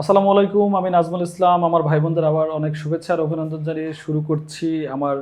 আসসালামু আলাইকুম, আমি নাজমুল ইসলাম। আমার ভাই বোনদের আবার অনেক শুভেচ্ছা আর অভিনন্দন জানিয়ে শুরু করছি আমার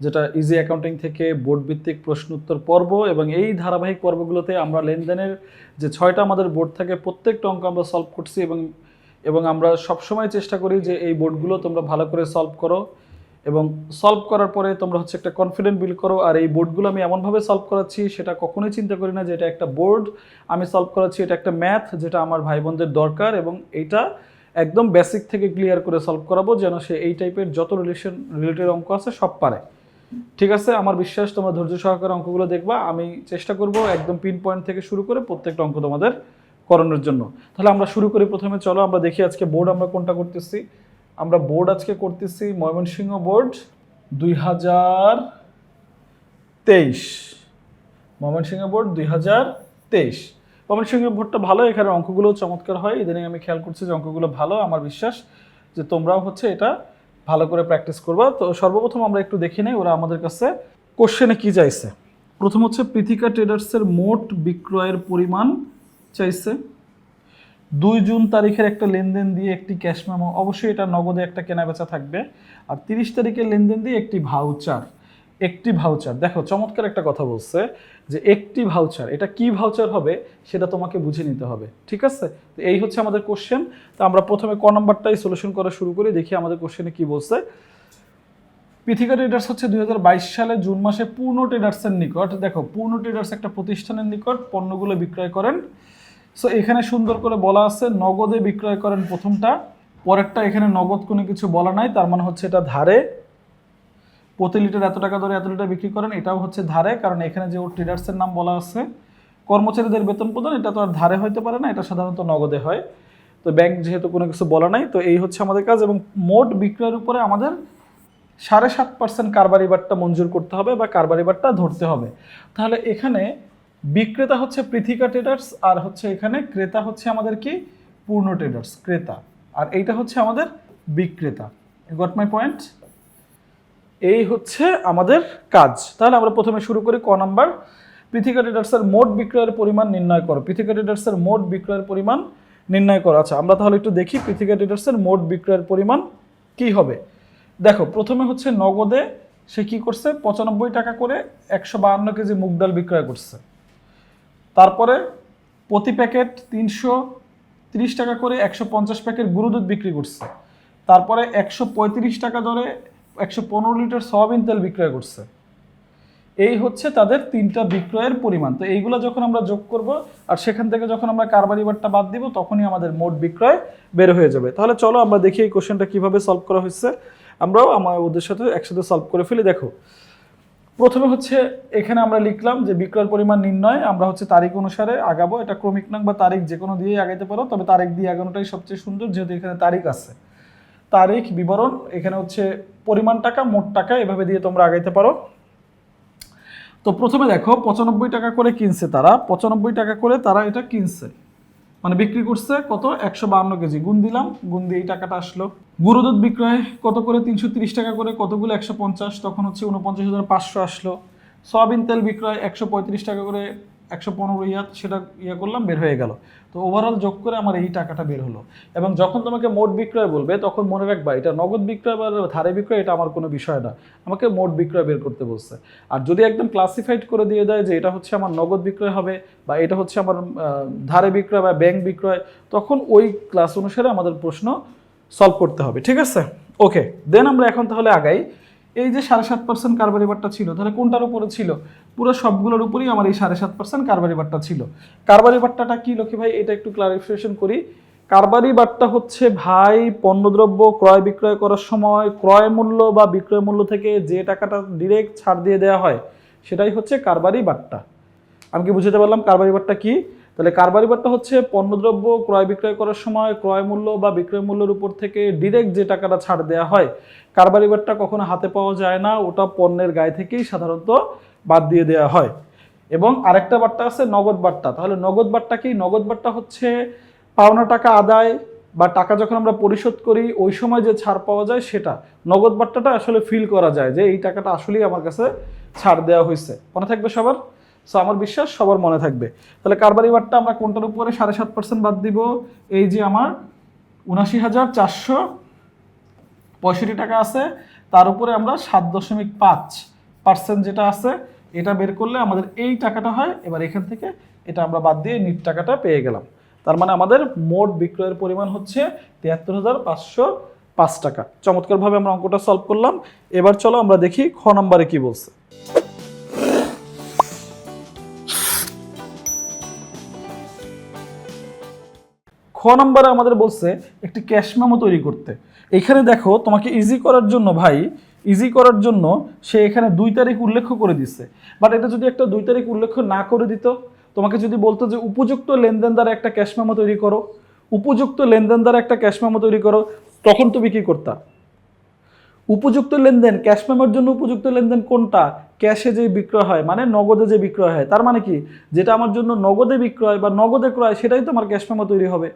যেটা ইজি অ্যাকাউন্টিং থেকে বোর্ড ভিত্তিক প্রশ্ন উত্তর পর্ব এবং এই ধারাবাহিক পর্বগুলোতে আমরা লেনদেনের যে ছয়টা আমাদের বোর্ড থাকে, প্রত্যেকটা অঙ্ক আমরা সলভ করছি এবং এবং আমরা সবসময় চেষ্টা করি যে এই বোর্ডগুলো তোমরা ভালো করে সলভ করো। এবং সলভ করার পরে তোমরা হচ্ছে একটা কনফিডেন্ট বিল করো। আর এই বোর্ডগুলো আমি এমনভাবে সলভ করাচ্ছি, সেটা কখনোই চিন্তা করি না যে এটা একটা বোর্ড আমি সলভ করাচ্ছি এটা একটা ম্যাথ যেটা আমার ভাই বোনদের দরকার এবং এইটা একদম বেসিক থেকে ক্লিয়ার করে সলভ করাবো যেন সে এই টাইপের যত রিলেশন রিলেটেড অঙ্ক আছে সব পারে। ঠিক আছে? আমার বিশ্বাস, তোমরা ধৈর্য সহকারে অঙ্কগুলো দেখবা। আমি চেষ্টা করব একদম পিন পয়েন্ট থেকে শুরু করে প্রত্যেকটা অঙ্ক তোমাদের করানোর জন্য। তাহলে আমরা শুরু করি প্রথমে। চলো আমরা দেখি আজকে বোর্ড আমরা কোনটা করতেছি। আমরা বোর্ড আজকে করতেছি ময়মনসিংহ বোর্ড দুই হাজার তেইশ। ময়মনসিংহ বোর্ড দুই হাজার তেইশ। ময়মনসিংহ বোর্ডটা ভালো এখানে অঙ্কগুলো চমৎকার হয়। ইদানিং আমি খেয়াল করছি যে অঙ্কগুলো ভালো, আমার বিশ্বাস যে তোমরাও হচ্ছে এটা ভালো করে প্র্যাকটিস করবা। তো সর্বপ্রথম আমরা একটু দেখে নেই, ওরা আমাদের কাছে কোশ্চেনে কি চাইছে? প্রথম হচ্ছে পৃথিকা ট্রেডার্সের মোট বিক্রয়ের পরিমাণ চাইছে। দুই জুন তারিখের একটা লেনদেন দিয়ে একটি ক্যাশ মেমো, অবশ্যই এটা নগদে একটা কেনাবেচা থাকবে। আর তিরিশ তারিখের লেনদেন দিয়ে একটি ভাউচার একটি ভাউচার। দেখো, চমৎকার একটা কথা বলছে যে একটি ভাউচার, এটা কি ভাউচার হবে সেটা তোমাকে বুঝে নিতে হবে, ঠিক আছে? তো এই হচ্ছে আমাদের কোশ্চেন তো আমরা প্রথমে ক নম্বরটাই সলিউশন করা শুরু করি, দেখি আমাদের কোশ্চেনে কি বলছে। পৃথিকা ট্রেডার্স হচ্ছে দুই হাজার বাইশ সালে জুন মাসে পূর্ণ ট্রেডার্সের নিকট। দেখো, পূর্ণ ট্রেডার্স একটা প্রতিষ্ঠানের নিকট পণ্যগুলো বিক্রয় করেন। সো এখানে সুন্দর করে বলা আছে, নগদে বিক্রয় করেন প্রথমটা, পরেরটা এখানে নগদ কোনো কিছু বলা নাই, তার মানে হচ্ছে এটা ধারে। প্রতি লিটার এত টাকা ধরে এত লিটার বিক্রি করেন, এটাও হচ্ছে ধারে, কারণ এখানে যে ওর ট্রেডার্সের নাম বলা আছে, কর্মচারীদের বেতন প্রদান, এটা তো আর ধারে হইতে পারে না, এটা সাধারণত নগদে হয়। তো ব্যাংক যেহেতু কোনো কিছু বলা নাই, তো এই হচ্ছে আমাদের কাজ, এবং মোট বিক্রয়ের উপরে আমাদের সাড়ে সাত পার্সেন্ট কারবারি বারটা মঞ্জুর করতে হবে বা কারবারি বারটা ধরতে হবে। তাহলে এখানে বিক্রেতা হচ্ছে পৃথিকা ট্রেডার্স আর হচ্ছে এখানে ক্রেতা হচ্ছে আমাদের কি? পূর্ণ ট্রেডার্স ক্রেতা। আর এইটা হচ্ছে আমাদের বিক্রেতা। গট মাই পয়েন্ট এই হচ্ছে আমাদের কাজ। তাহলে আমরা প্রথমে শুরু করি ক নাম্বার। পৃথিকা ট্রেডার্সের মোট বিক্রয়ের পরিমাণ নির্ণয় করো। পৃথিকা ট্রেডার্সের মোট বিক্রয়ের পরিমাণ নির্ণয় করো। আচ্ছা আমরা তাহলে একটু দেখি পৃথিকা ট্রেডার্সের মোট বিক্রয়ের পরিমাণ কি হবে। দেখো, প্রথমে হচ্ছে নগদে সে কি করছে? পঁচানব্বই টাকা করে একশো বাহান্ন কেজি মুগ ডাল বিক্রয় করছে। তারপরে প্রতি প্যাকেট তিনশো তিরিশ টাকা করে একশো পঞ্চাশ প্যাকেট গুঁড়ো দুধ বিক্রি করছে। তারপরে একশো পঁয়ত্রিশ টাকা দরে একশো পনেরো লিটার সয়াবিন তেল বিক্রয় করছে। এই হচ্ছে তাদের তিনটা বিক্রয়ের পরিমাণ। তো এইগুলো যখন আমরা যোগ করব আর সেখান থেকে যখন আমরা কারবারি বারটা বাদ দিব, তখনই আমাদের মোট বিক্রয় বের হয়ে যাবে। তাহলে চলো আমরা দেখি এই কোশ্চেনটা কীভাবে সলভ করা হয়েছে। আমরাও আমার ওদের সাথে একসাথে সলভ করে ফেলি। দেখো প্রথমে হচ্ছে এখানে আমরা লিখলাম যে বিক্রয়ের পরিমাণ নির্ণয়, আমরা হচ্ছে তারিখ অনুসারে আগাবো। এটা ক্রমিক নং বা তারিখ যে কোনো দিয়েই আগাইতে পারো, তবে তারিখ দিয়ে আগানোটাই সবচেয়ে সুন্দর, যেহেতু এখানে তারিখ আছে। তারিখ, বিবরণ, এখানে হচ্ছে পরিমাণ টাকা, মোট টাকা, এভাবে দিয়ে তোমরা আগাইতে পারো। তো প্রথমে দেখো, পঁচানব্বই টাকা করে কিনছে তারা। পঁচানব্বই টাকা করে তারা এটা কিনছে। মানে বিক্রি করছে কত? একশো বাহান্ন কেজি। গুণ দিলাম, গুণ দিয়ে এই টাকাটা আসলো। গুঁড়ো দুধ বিক্রয় কত করে? তিনশো তিরিশ টাকা করে, কতগুলো? একশো পঞ্চাশ। তখন হচ্ছে উনপঞ্চাশ হাজার পাঁচশো আসলো। সয়াবিন তেল বিক্রয় একশো পঁয়ত্রিশ টাকা করে একশো পনেরো ইয়া, সেটা ইয়ে করলাম, বের হয়ে গেল। তো ওভারঅল যোগ করে আমার এই টাকাটা বের হলো। এবং যখন তোমাকে মোট বিক্রয় বলবে, তখন মনে রাখবা, এটা নগদ বিক্রয় বা ধারে বিক্রয়, এটা আমার কোনো বিষয় না। আমাকে মোট বিক্রয় বের করতে বলছে। আর যদি একদম ক্লাসিফাইড করে দিয়ে দেয় যে এটা হচ্ছে আমার নগদ বিক্রয় হবে, বা এটা হচ্ছে আমার ধারে বিক্রয় বা ব্যাংক বিক্রয়, তখন ওই ক্লাস অনুসারে আমাদের প্রশ্ন সলভ করতে হবে। ঠিক আছে? ওকে দেন আমরা এখন তাহলে আগাই। এই যে সাড়ে সাত পার্সেন্ট কারবারি বারটা ছিল, তাহলে কোনটার উপরে ছিল? পুরো সবগুলোর উপরেই আমার এই সাড়ে সাত পার্সেন্ট কারবারি বারটা ছিল। কারবারি বারটাটা কি লক্ষ্মী ভাই? এটা একটু ক্লারিফিকেশন করি। কারবারি বারটা হচ্ছে ভাই পণ্যদ্রব্য ক্রয় বিক্রয় করার সময় ক্রয় মূল্য বা বিক্রয় মূল্য থেকে যে টাকাটা ডিরেক্ট ছাড় দিয়ে দেওয়া হয়, সেটাই হচ্ছে কারবারি বারটা আমি কি বুঝতে পারলাম কারবারি বারটা কি? তাহলে কারবারি বারটা হচ্ছে পণ্যদ্রব্য ক্রয় বিক্রয় করার সময় ক্রয় মূল্য বা বিক্রয় মূল্যের উপর থেকে ডিরেক্ট যে টাকাটা ছাড় দেওয়া হয় কারবারি বারটা কখনো হাতে পাওয়া যায় না, ওটা পণ্যের গায়ে থেকেই সাধারণত বাদ দিয়ে দেওয়া হয়। এবং আরেকটা বার্তা আছে নগদ বার্তা তাহলে নগদ বার্তা কি? নগদ বার্তা হচ্ছে পাওনা টাকা আদায় বা টাকা যখন আমরা পরিশোধ করি, ওই সময় যে ছাড় পাওয়া যায় সেটা। নগদ বার্তাটা আসলে ফিল করা যায় যে এই টাকাটা আসলেই আমার কাছে ছাড় দেওয়া হয়েছে। মনে থাকবে সবার? সো আমার বিশ্বাস সবার মনে থাকবে। তাহলে কারবারি বারটা আমরা কোনটার উপরে সাড়ে সাত পার্সেন্ট বাদ দিব? এই যে আমার উনাশি হাজার চারশো পঁয়ষট্টি টাকা আছে। তার উপরে আমরা সাত দশমিক পাঁচ পার্সেন্ট যেটা আছে, এটা বের করলে আমাদের এই টাকাটা হয়। এবার এখান থেকে এটা আমরা বাদ দিয়ে নিট টাকাটা পেয়ে গেলাম। তার মানে আমাদের মোট বিক্রয়ের পরিমাণ হচ্ছে তিয়াত্তর হাজার পাঁচশো পাঁচ টাকা। চমৎকারভাবে আমরা অঙ্কটা সলভ করলাম। এবার চলো আমরা দেখি খ নম্বরে কি বলছে। খ নম্বরে আমাদের বলছে একটি ক্যাশ মেমো তৈরি করতে। এখানে দেখো তোমাকে ইজি করার জন্য ভাই ইজি করার জন্য সে এখানে দুই তারিখ উল্লেখ করে দিচ্ছে বাট এটা যদি একটা দুই তারিখ উল্লেখ না করে দিত, তোমাকে যদি বলতো যে উপযুক্ত লেনদেন দ্বারা একটা ক্যাশ মেমো তৈরি করো, উপযুক্ত লেনদেন দ্বারা একটা ক্যাশ মেমো তৈরি করো, তখন তুমি কি করতা? উপযুক্ত লেনদেন, ক্যাশ মেমোর জন্য উপযুক্ত লেনদেন কোনটা? ক্যাশে যে বিক্রয় হয় মানে নগদে যে বিক্রয় হয়। তার মানে কি? যেটা আমার জন্য নগদে বিক্রয় বা নগদে ক্রয়, সেটাই তোমার ক্যাশ মেমো তৈরি হবে।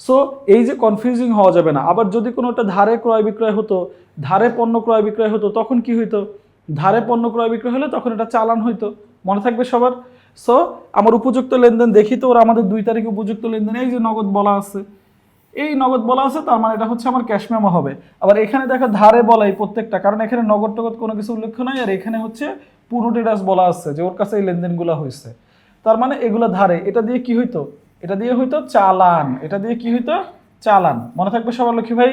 সো এই যে কনফিউজিং হওয়া যাবে না। আবার যদি কোনো একটা ধারে ক্রয় বিক্রয় হতো, ধারে পণ্য ক্রয় বিক্রয় হতো, তখন কি হইতো? ধারে পণ্য ক্রয় বিক্রয় হলে তখন এটা চালান হইতো। মনে থাকবে সবার? সো আমার উপযুক্ত লেনদেন দেখি তো ওরা আমাদের দুই তারিখে উপযুক্ত লেনদেন এই যে নগদ বলা আছে। এই নগদ বলা আছে, তার মানে এটা হচ্ছে আমার ক্যাশ মেমো হবে। আবার এখানে দেখো ধারে বলাই প্রত্যেকটা, কারণ এখানে নগদ টগদ কোনো কিছু উল্লেখ নাই, আর এখানে হচ্ছে পুরো ডেটাস বলা আছে যে ওর কাছে এই লেনদেনগুলো হয়েছে তার মানে এগুলো ধারে। এটা দিয়ে কি হইতো? এটা দিয়ে হইতো চালান। এটা দিয়ে কি হইতো? চালান। মনে থাকবে সবার লক্ষ্মী ভাই?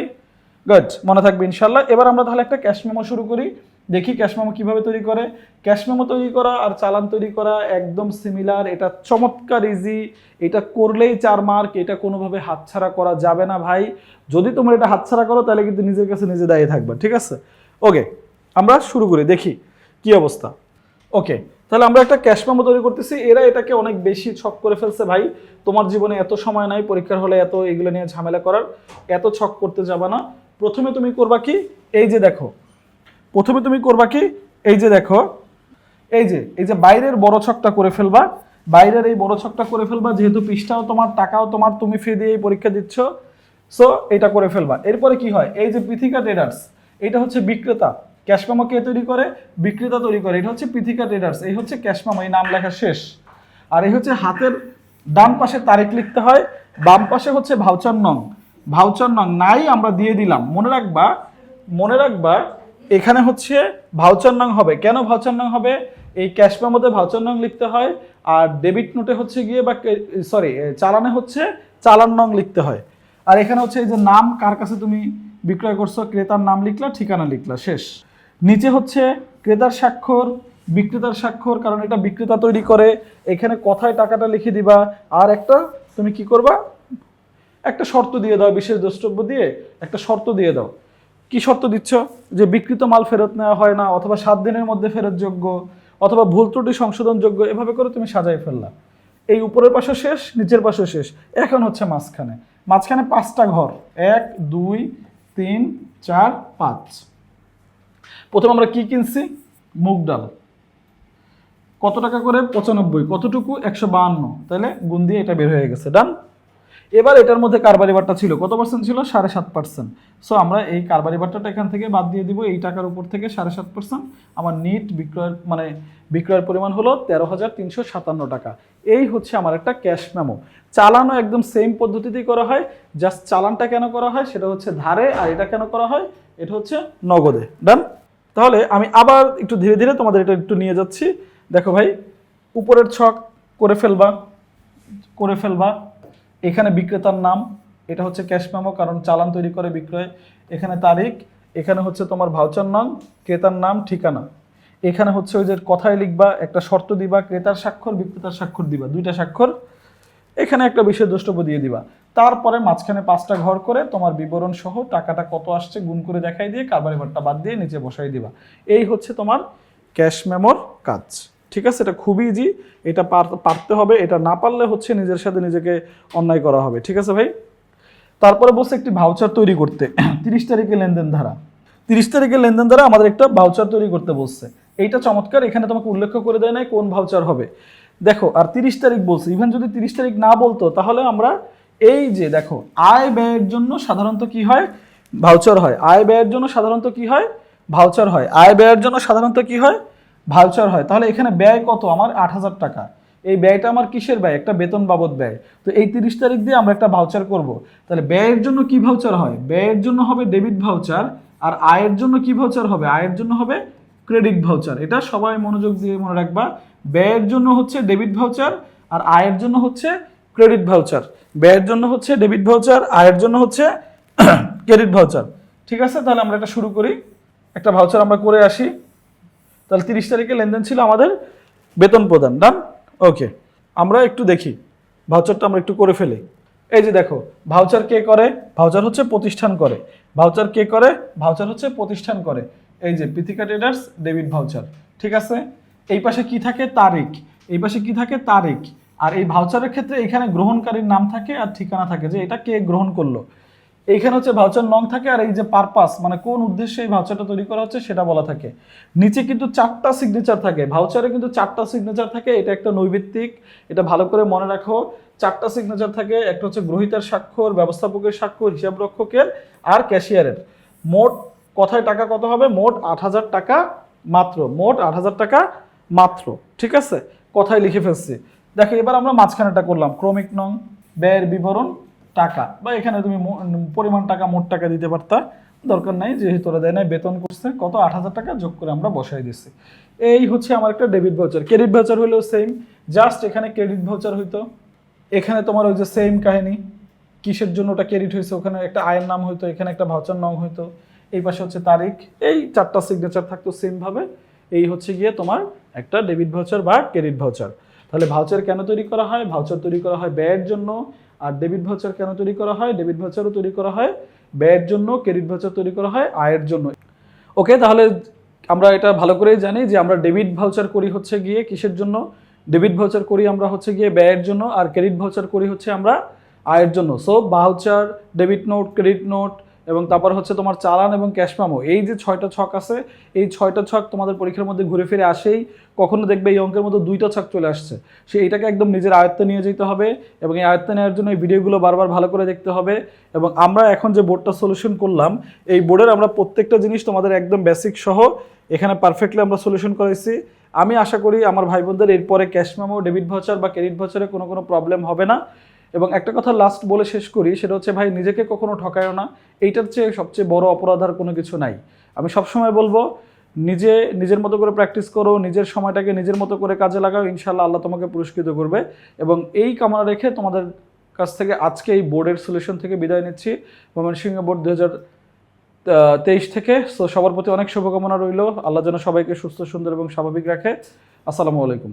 গুড মনে থাকবে ইনশাল্লাহ। এবার আমরা তাহলে একটা ক্যাশ মেমো শুরু করি। দেখি ক্যাশ মেমো কীভাবে তৈরি করে। ক্যাশ মেমো তৈরি করা আর চালান তৈরি করা একদম সিমিলার এটা চমৎকার ইজি এটা করলেই চার মার্ক এটা কোনোভাবে হাতছাড়া করা যাবে না ভাই। যদি তোমরা এটা হাতছাড়া করো, তাহলে কিন্তু নিজের কাছে নিজে দাঁড়িয়ে থাকবে। ঠিক আছে? ওকে আমরা শুরু করি। দেখি কি অবস্থা। ওকে তাহলে আমরা একটা ক্যাশ মেমো তৈরি করতেছি। এরা এটাকে অনেক বেশি ছক করে ফেলছে ভাই। তোমার জীবনে এত সময় নাই, পরীক্ষার হলে এত এগুলো নিয়ে ঝামেলা করার। এত ছক করতে যাবে না। প্রথমে তুমি করবা কি? এই যে দেখো। প্রথমে তুমি করবা কি? এই যে দেখো। এই যে এই যে বাইরের বড় ছকটা করে ফেলবা। বাইরের এই বড় ছকটা করে ফেলবা, যেহেতু পৃষ্ঠাও তোমার, টাকাও তোমার, তুমি ফি দিয়ে এই পরীক্ষা দিচ্ছ। সো এটা করে ফেলবা। এরপরে কি হয়? এই যে পৃথিকা ট্রেডার্স এটা হচ্ছে বিক্রেতা। ক্যাশ মেমো কে তৈরি করে? বিক্রেতা তৈরি করে। এটা হচ্ছে পৃথিকা ট্রেডার্স এই হচ্ছে ক্যাশ মেমো এই নাম লেখা শেষ। আর এই হচ্ছে হাতের ডান পাশে তারিখ লিখতে হয়, বাম পাশে হচ্ছে ভাউচার নং। ভাউচার নং নাই, আমরা দিয়ে দিলাম। মনে রাখবা মনে রাখবা, এখানে হচ্ছে ভাউচার নং হবে। কেন ভাউচার নং হবে? এই ক্যাশ মেমোতে ভাউচার নং লিখতে হয়, আর ডেবিট নোটে হচ্ছে গিয়ে বা সরি চালানে হচ্ছে চালান নং লিখতে হয়। আর এখানে হচ্ছে এই যে নাম, কার কাছে তুমি বিক্রয় করছ, ক্রেতার নাম লিখলা, ঠিকানা লিখলা, শেষ। নিচে হচ্ছে ক্রেতার স্বাক্ষর, বিক্রেতার স্বাক্ষর, কারণ এটা বিক্রেতা তৈরি করে। এখানে কথায় টাকাটা লিখে দিবা। আর একটা, তুমি কি করবা? একটা শর্ত দিয়ে দাও, বিশেষ দ্রষ্টব্য দিয়ে একটা শর্ত দিয়ে দাও। কি শর্ত দিচ্ছ? যে বিকৃত মাল ফেরত নেওয়া হয় না, অথবা সাত দিনের মধ্যে ফেরতযোগ্য অথবা ভুল ত্রুটি সংশোধনযোগ্য এভাবে করে তুমি সাজাই ফেললা। এই উপরের পাশে শেষ, নিচের পাশে শেষ। এখন হচ্ছে মাঝখানে। মাঝখানে পাঁচটা ঘর। এক, দুই, তিন, চার, পাঁচ। প্রথমে আমরা কি কিনছি? মুগ ডাল। কত টাকা করে? পঁচানব্বই। কতটুকু? একশো বাহান্ন। তাহলে গুণ দিয়ে এটা বের হয়ে গেছে। ডান এবার এটার মধ্যে কারবারি বাট্টা ছিল? কত পার্সেন্ট ছিল? সাড়ে সাত পার্সেন্ট সো আমরা এই কারবারি বাট্টাটা এখান থেকে বাদ দিয়ে দিব। এই টাকার উপর থেকে সাড়ে সাত পার্সেন্ট আমার নিট বিক্রয়ের মানে বিক্রয়ের পরিমাণ হলো তেরো হাজার তিনশো সাতান্ন টাকা। এই হচ্ছে আমার একটা ক্যাশ মেমো। চালানো একদম সেম পদ্ধতিতেই করা হয়। জাস্ট চালানটা কেন করা হয়? সেটা হচ্ছে ধারে আর এটা কেন করা হয়? এটা হচ্ছে নগদে। ডান তাহলে আমি আবার একটু ধীরে ধীরে তোমাদের এটা একটু নিয়ে যাচ্ছি। দেখো ভাই, উপরের ছক করে ফেলবা করে ফেলবা। এখানে বিক্রেতার নাম, এটা হচ্ছে ক্যাশ মেমো, কারণ চালান তৈরি করে বিক্রয়। এখানে তারিখ, এখানে হচ্ছে তোমার ভাউচার নাম, ক্রেতার নাম, ঠিকানা। এখানে হচ্ছে ওই যে কথায় লিখবা, একটা শর্ত দিবা, ক্রেতার স্বাক্ষর, বিক্রেতার স্বাক্ষর দিবা, দুইটা স্বাক্ষর। এখানে একটা বিশেষ দ্রষ্টব্য দিয়ে দিবা। তারপরে মাঝখানে পাঁচটা ঘর করে তোমার বিবরণ সহ টাকাটা কত আসছে গুণ করে দেখাই দিয়ে কারবারি বারটা বাদ দিয়ে নিচে বসাই দিবা। এই হচ্ছে তোমার ক্যাশ মেমোর কাজ। ঠিক আছে? এটা খুবই ইজি এটা পার- পারতে হবে। এটা না পারলে হচ্ছে নিজের সাথে নিজেকে অন্যায় করা হবে। ঠিক আছে ভাই? তারপরে বলছে একটি ভাউচার তৈরি করতে। তিরিশ তারিখে লেনদেন ধারা। তিরিশ তারিখে লেনদেন দ্বারা আমাদের একটা ভাউচার তৈরি করতে বলছে। এইটা চমৎকার। এখানে তোমাকে উল্লেখ করে দেয় নাই কোন ভাউচার হবে। দেখো, আর তিরিশ তারিখ বলছে ইভেন যদি তিরিশ তারিখ না বলতো, তাহলে আমরা এই যে, দেখো, আয় ব্যয়ের জন্য সাধারণত কি হয়? ভাউচার হয়। আয় ব্যয়ের জন্য সাধারণত কি হয়? ভাউচার হয়। আয় ব্যয়ের জন্য সাধারণত কি হয়? ভাউচার হয়। তাহলে এখানে ব্যয় কত? আমার আট হাজার টাকা। এই ব্যয়টা আমার কিসের ব্যয়? একটা বেতন বাবদ ব্যয়। তো এই তিরিশ তারিখ দিয়ে আমরা একটা ভাউচার করব। তাহলে ব্যয়ের জন্য কি ভাউচার হয়? ব্যয়ের জন্য হবে ডেবিট ভাউচার আর আয়ের জন্য কি ভাউচার হবে? আয়ের জন্য হবে ক্রেডিট ভাউচার এটা সবাই মনোযোগ দিয়ে মনে রাখবা। ব্যয়ের জন্য হচ্ছে ডেবিট ভাউচার আর আয়ের জন্য হচ্ছে ক্রেডিট ভাউচার। ব্যয়ের জন্য হচ্ছে ডেবিট ভাউচার, আয়ের জন্য হচ্ছে ক্রেডিট ভাউচার। ঠিক আছে? তাহলে আমরা এটা শুরু করি। একটা ভাউচার আমরা করে আসি। তাহলে তিরিশ তারিখে লেনদেন ছিল আমাদের বেতন প্রদান। ডান ওকে আমরা একটু দেখি। ভাউচারটা আমরা একটু করে ফেলি। এই যে দেখো, ভাউচার কে করে? ভাউচার হচ্ছে প্রতিষ্ঠান করে। ভাউচার কে করে? ভাউচার হচ্ছে প্রতিষ্ঠান করে। এই যে, পিথিকা ট্রেডার্স, ডেবিট ভাউচার। ঠিক আছে? এই পাশে কি থাকে? তারিখ। এই পাশে কি থাকে? তারিখ। আর এই ভাউচারের ক্ষেত্রে এখানে গ্রহণকারীর নাম থাকে আর ঠিকানা থাকে যে এটা কে গ্রহণ করল। এইখানে হচ্ছে ভাউচার নং থাকে আর এই যে পারপাস মানে কোন উদ্দেশ্যে এই ভাউচারটা তৈরি করা হচ্ছে সেটা বলা থাকে। নিচে কিন্তু চারটা সিগনেচার থাকে। ভাউচারে কিন্তু চারটা সিগনেচার থাকে। এটা একটা নৈবিত্তিক, এটা ভালো করে মনে রাখো। চারটা সিগনেচার থাকে। একটা হচ্ছে গ্রহিতার স্বাক্ষর, ব্যবস্থাপকের স্বাক্ষর হিসাব রক্ষকের আর ক্যাশিয়ারের। মোট কথায় টাকা কত হবে? মোট আট হাজার টাকা মাত্র। মোট আট হাজার টাকা মাত্র, ঠিক আছে? কথায় লিখে ফেলছি। দেখো, এবার আমরা মাঝখানেটা করলাম। ক্রমিক নং, ব্যয়ের বিবরণ, টাকা। বা এখানে তুমি পরিমাণ টাকা, মোট টাকা দিতে পারতা। দরকার নাই, যেহেতু ওরা দেয় নাই, বেতন করছে। কত? আট হাজার টাকা যোগ করে আমরা বসাই দিচ্ছি এই হচ্ছে আমার একটা ডেবিট ভাউচার। ক্রেডিট ভাউচার হলেও সেম জাস্ট এখানে ক্রেডিট ভাউচার হইতো। এখানে তোমার ওই যে সেম কাহিনী, কিসের জন্য ওটা ক্রেডিট হয়েছে? ওখানে একটা আয়ের নাম হইতো, এখানে একটা ভাউচার নাম হইতো। এই পাশে হচ্ছে তারিখ। এই চারটা সিগনেচার থাকতো সেম ভাবে। এই হচ্ছে গিয়ে তোমার একটা ডেবিট ভাউচার বা ক্রেডিট ভাউচার। তাহলে ভাউচার কেন তৈরি করা হয়? ভাউচার তৈরি করা হয় ব্যয়ের জন্য। আর ডেবিট ভাউচার কেন তৈরি করা হয়? ডেবিট ভাউচারও তৈরি করা হয় ব্যয়ের জন্য, ক্রেডিট ভাউচার তৈরি করা হয় আয়ের জন্য। ওকে, তাহলে আমরা এটা ভালো করেই জানি যে আমরা ডেবিট ভাউচার করি হচ্ছে গিয়ে কিসের জন্য? ডেবিট ভাউচার করি আমরা হচ্ছে গিয়ে ব্যয়ের জন্য আর ক্রেডিট ভাউচার করি হচ্ছে আমরা আয়ের জন্য। So, voucher, debit note, credit note এবং তারপর হচ্ছে তোমার চালান এবং ক্যাশ মেমো এই যে ছয়টা ছক আছে, এই ছয়টা ছক তোমাদের পরীক্ষার মধ্যে ঘুরে ফিরে আসেই কখনো দেখবে এই অঙ্কের মধ্যে দুইটা ছক চলে আসছে। সে এটাকে একদম নিজের আয়ত্তে নিয়ে যেতে হবে এবং এই আয়ত্তে নেওয়ার জন্য এই ভিডিওগুলো বারবার ভালো করে দেখতে হবে এবং আমরা এখন যে বোর্ডটা সলিউশন করলাম, এই বোর্ডের আমরা প্রত্যেকটা জিনিস তোমাদের একদম বেসিক সহ এখানে পারফেক্টলি আমরা সলিউশন করেছি। আমি আশা করি আমার ভাই বোনদের এরপরে ক্যাশ মেমো ডেবিট ভাউচার বা ক্রেডিট ভাউচারে কোনো কোনো প্রবলেম হবে না। এবং একটা কথা লাস্ট বলে শেষ করি, সেটা হচ্ছে ভাই নিজেকে কখনো ঠকায়ও না। এইটার চেয়ে সবচেয়ে বড় অপরাধ আর কোনো কিছু নাই। আমি সবসময় বলব, নিজে নিজের মতো করে প্র্যাকটিস করো, নিজের সময়টাকে নিজের মতো করে কাজে লাগাও ইনশাল্লাহ আল্লাহ তোমাকে পুরস্কৃত করবে। এবং এই কামনা রেখে তোমাদের কাছ থেকে আজকে এই বোর্ডের সলিউশন থেকে বিদায় নিচ্ছি। ময়মনসিংহ বোর্ড দু হাজার তেইশ থেকে। সো সবার প্রতি অনেক শুভকামনা রইল। আল্লাহ যেন সবাইকে সুস্থ, সুন্দর এবং স্বাভাবিক রাখে। আসসালামু আলাইকুম।